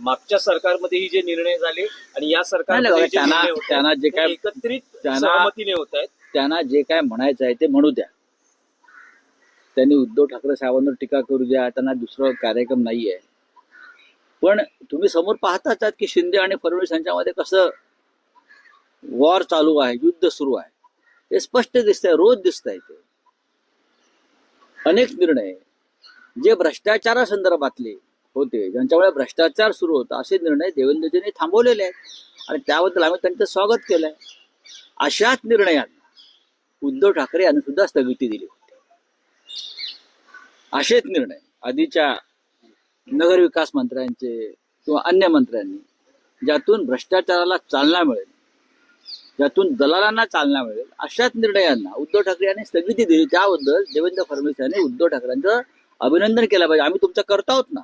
मागच्या सरकारमध्येही जे निर्णय झाले आणि या नाही, सरकारमध्ये नाही, जे त्यांना- निर्णय होत आहेत, त्यांना जे ते काय- एकत्रित त्यांना- सहमतीने होत आहेत. त्यांना जे काय म्हणायचं आहे ते म्हणू द्या. त्यांनी उद्धव ठाकरे साहेबांवर टीका करू द्या त्यांना दुसरं कार्यक्रम नाहीये. पण तुम्ही समोर पाहताच आहात की शिंदे आणि फडणवीस यांच्यामध्ये कसं वॉर चालू आहे युद्ध सुरू आहे. हे स्पष्ट दिसतंय रोज दिसतंय ते. अनेक निर्णय. जे भ्रष्टाचारासंदर्भातले होते. ज्यांच्यामुळे भ्रष्टाचार सुरू होता असे निर्णय देवेंद्रजींनी थांबवलेले आहेत. आणि त्याबद्दल आम्ही त्यांचं स्वागत केलंय. अशाच निर्णयांना उद्धव ठाकरे यांनी सुद्धा स्थगिती दिली होती. असेच निर्णय आधीच्या नगरविकास मंत्र्यांचे किंवा अन्य मंत्र्यांनी ज्यातून भ्रष्टाचाराला चालना मिळेल ज्यातून दलालांना चालना मिळेल अशाच निर्णयांना उद्धव ठाकरे यांनी स्थगिती दिली. त्याबद्दल देवेंद्र फडणवीस यांनी उद्धव ठाकरेंचं अभिनंदन केलं पाहिजे. आम्ही तुमचं करत आहोत ना?